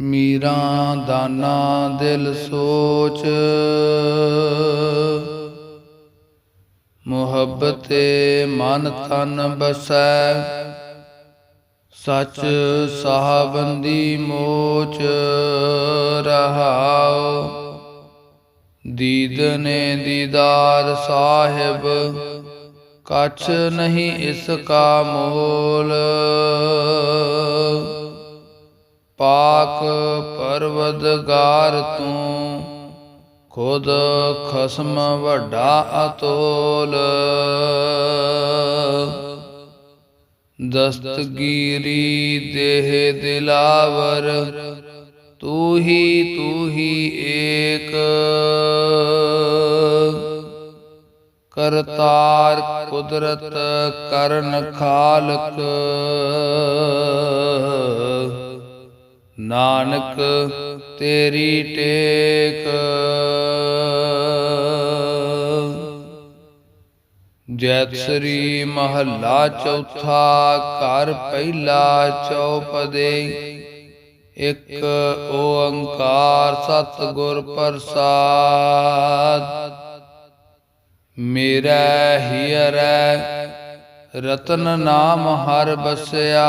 ਮੀਰਾ ਦਾਨਾ ਦਿਲ ਸੋਚ। ਮੁਹੱਬਤੇ ਮਨ ਤਨ ਬਸੈ। ਸਚ ਸਾਹਬੰਦੀ ਮੋਚ ਰਹਾਉ। ਦੀਦਨੇ ਦੀਦਾਰ ਸਾਹਿਬ, ਕਛ ਨਹੀਂ ਇਸ ਕਾ ਮੋਲ। ਪਾਕ ਪਰਵਦਗਾਰ ਤੂੰ, ਖੁਦ ਖਸਮ ਵੱਡਾ ਅਤੋਲ। ਦਸਤਗੀਰੀ ਦੇਹ ਦਿਲਾਵਰ ਤੂ ਹੀ ਤੂ ਹੀ ਏਕ। ਕਰਤਾਰ ਕੁਦਰਤ ਕਰਨ ਖਾਲਕ ਨਾਨਕ ਤੇਰੀ ਟੇਕ। ਜੈਤ ਸ੍ਰੀ ਮਹੱਲਾ ਚੌਥਾ ਘਰ ਪਹਿਲਾ ਚੌਪਦੇ। ਇੱਕ ਓੰਕਾਰ ਸਤਿਗੁਰ ਪ੍ਰਸਾਦ। ਮੇਰਾ ਹੀਰੈ ਰਤਨ ਨਾਮ ਹਰ ਬਸਿਆ।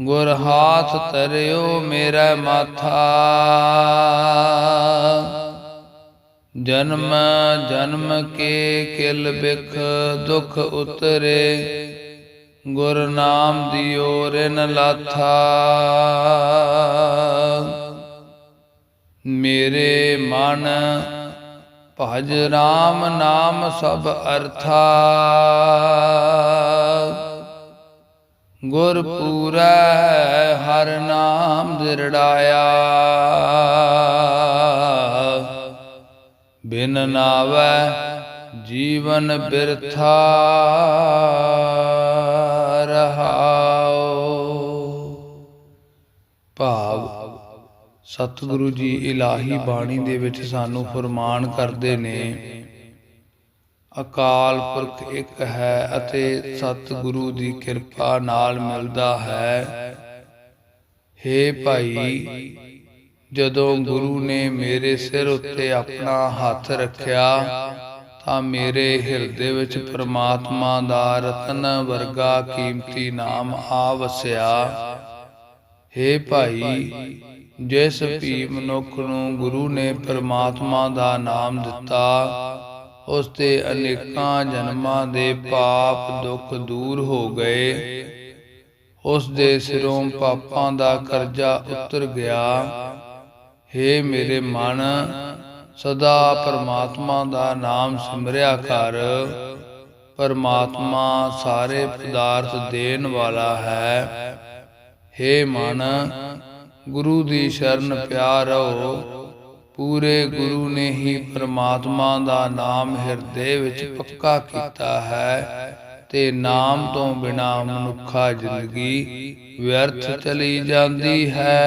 ਗੁਰ ਹਾਥ ਤਰਿਓ ਮੇਰਾ ਮਾਥਾ। ਜਨਮ ਜਨਮ ਕੇ ਕਿਲ ਬਿਖ ਦੁਖ ਉਤਰੇ। ਗੁਰ ਨਾਮ ਦਿਓ ਰਿਨ ਲਾਥਾ। ਮੇਰੇ ਮਨ ਭਜ ਰਾਮ ਨਾਮ ਸਭ ਅਰਥਾ। ਗੁਰ ਪੂਰੈ ਹਰ ਨਾਮ ਦਿਰੜਾਇਆ ਬਿਨ ਨਾਵੈ ਜੀਵਨ ਬਿਰਥਾ ਰਹਾਉ। ਭਾਵ ਸਤਿਗੁਰੂ ਜੀ ਇਲਾਹੀ ਬਾਣੀ ਦੇ ਵਿੱਚ ਸਾਨੂੰ ਫਰਮਾਨ ਕਰਦੇ ਨੇ ਅਕਾਲ ਪੁਰਖ ਇੱਕ ਹੈ ਅਤੇ ਸਤਿਗੁਰੂ ਦੀ ਕਿਰਪਾ ਨਾਲ ਮਿਲਦਾ ਹੈ। हे ਭਾਈ, ਜਦੋਂ ਗੁਰੂ ਨੇ ਮੇਰੇ ਸਿਰ ਉੱਤੇ ਆਪਣਾ ਹੱਥ ਰੱਖਿਆ, ਤਾਂ ਮੇਰੇ ਹਿਰਦੇ ਵਿੱਚ ਪ੍ਰਮਾਤਮਾ ਦਾ ਰਤਨ ਵਰਗਾ ਕੀਮਤੀ ਨਾਮ ਆ ਵਸਿਆ। हे ਭਾਈ, ਜਿਸ ਵੀ ਮਨੁੱਖ ਨੂੰ ਗੁਰੂ ਨੇ ਪ੍ਰਮਾਤਮਾ ਦਾ ਨਾਮ ਦਿੱਤਾ ਉਸ ਤੇ ਅਨੇਕਾਂ ਜਨਮਾਂ ਦੇ ਪਾਪ ਦੁੱਖ ਦੂਰ ਹੋ ਗਏ। ਉਸ ਦੇ ਸਿਰੋਂ ਪਾਪਾਂ ਦਾ ਕਰਜ਼ਾ ਉਤਰ ਗਿਆ। ਹੇ ਮੇਰੇ ਮਨ, ਸਦਾ ਪਰਮਾਤਮਾ ਦਾ ਨਾਮ ਸਿਮਰਿਆ ਕਰ। ਪਰਮਾਤਮਾ ਸਾਰੇ ਪਦਾਰਥ ਦੇਣ ਵਾਲਾ ਹੈ। ਹੇ ਮਨ, ਗੁਰੂ ਦੀ ਸ਼ਰਨ ਪਿਆ ਰਹੋ। ਪੂਰੇ ਗੁਰੂ ਨੇ ਹੀ ਪਰਮਾਤਮਾ ਦਾ ਨਾਮ ਹਿਰਦੇ ਵਿੱਚ ਪੱਕਾ ਕੀਤਾ ਹੈ ਤੇ ਨਾਮ ਤੋਂ ਬਿਨਾ ਮਨੁੱਖਾ ਜ਼ਿੰਦਗੀ ਵਿਅਰਥ ਚਲੀ ਜਾਂਦੀ ਹੈ।